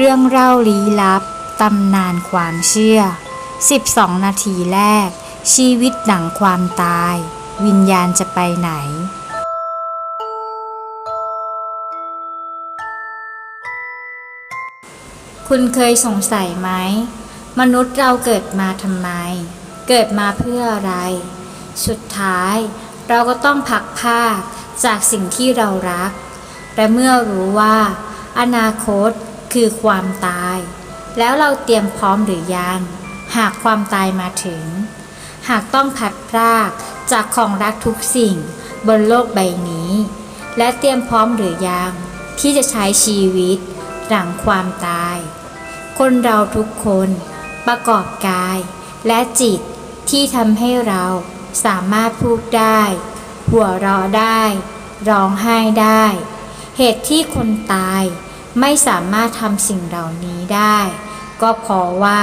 เรื่องเล่าลี้ลับ ตำนานความเชื่อ 12 นาทีแรก ชีวิตหลังความตาย วิญญาณจะไปไหน คุณเคยสงสัยไหม มนุษย์เราเกิดมาทำไม เกิดมาเพื่ออะไร สุดท้ายเราก็ต้องพักภาคจากสิ่งที่เรารัก และเมื่อรู้ว่า อนาคต คือความตาย แล้วเราเตรียมพร้อมหรือยัง หากความตายมาถึง หากต้องพัดพรากจากของรักทุกสิ่งบนโลกใบนี้ และเตรียมพร้อมหรือยัง ที่จะใช้ชีวิต หลังความตาย คนเราทุกคนประกอบกาย และจิตที่ทำให้เราสามารถพูดได้ หัวเราะได้ ร้องไห้ได้ เหตุที่คนตาย ไม่สามารถทำสิ่งเหล่านี้ได้ ก็เพราะว่า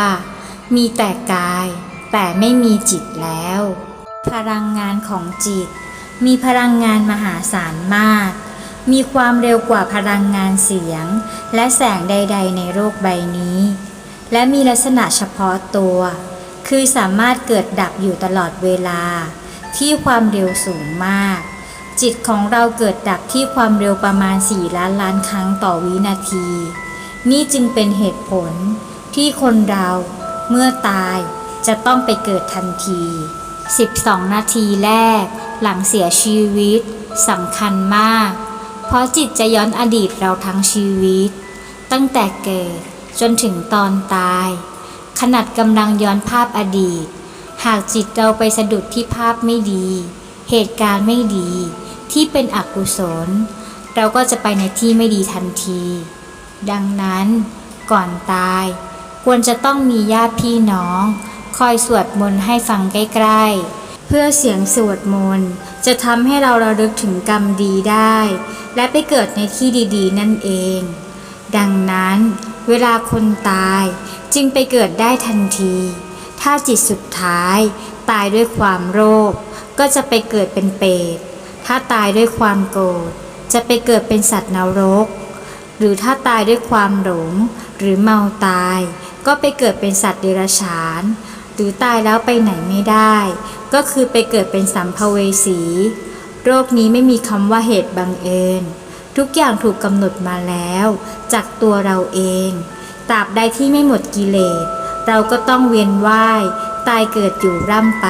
มีแต่กาย แต่ไม่มีจิตแล้ว พลังงานของจิต มีพลังงานมหาศาลมาก มีความเร็วกว่าพลังงานเสียง และแสงใด ๆ ในโลกใบนี้ และมีลักษณะเฉพาะตัว คือสามารถเกิดดับอยู่ตลอดเวลา ที่ความเร็วสูงมาก จิตของเราเกิดดับที่ความเร็วประมาณ 4 ล้านล้านครั้งต่อวินาที นี่จึงเป็นเหตุผลที่คนเราเมื่อตายจะต้องไปเกิดทันที 12 นาทีแรก หลังเสียชีวิตสำคัญมาก เพราะจิตจะย้อนอดีตเราทั้งชีวิต ตั้งแต่เกิดจนถึงตอนตาย ขนาดกำลังย้อนภาพอดีต หากจิตเราไปสะดุดที่ภาพไม่ดี เหตุการณ์ไม่ดีที่เป็นอกุศล เราก็จะไปในที่ไม่ดีทันที ดังนั้นก่อนตาย ควรจะต้องมีญาติพี่น้อง คอยสวดมนต์ให้ฟังใกล้ๆ เพื่อเสียงสวดมนต์จะทำให้เราระลึกถึงกรรมดีได้ และไปเกิดในที่ดีๆ นั่นเอง ดังนั้น เวลาคนตายจึงไปเกิดได้ทันที ถ้าจิตสุดท้ายตายด้วยความโลภ ก็จะไปเกิดเป็นเปรต ถ้าตายด้วยความโกรธ จะไปเกิดเป็นสัตว์นรก หรือถ้าตายด้วยความหลง หรือเมาตาย ก็ไปเกิดเป็นสัตว์เดรัจฉาน หรือตายแล้วไปไหนไม่ได้ ก็คือไปเกิดเป็นสัมภเวสี โรคนี้ไม่มีคำว่าเหตุบังเอิญ ทุกอย่างถูกกำหนดมาแล้ว จากตัวเราเอง ตราบใดที่ไม่หมดกิเลส เราก็ต้องเวียนว่าย ตายเกิดอยู่ร่ำไป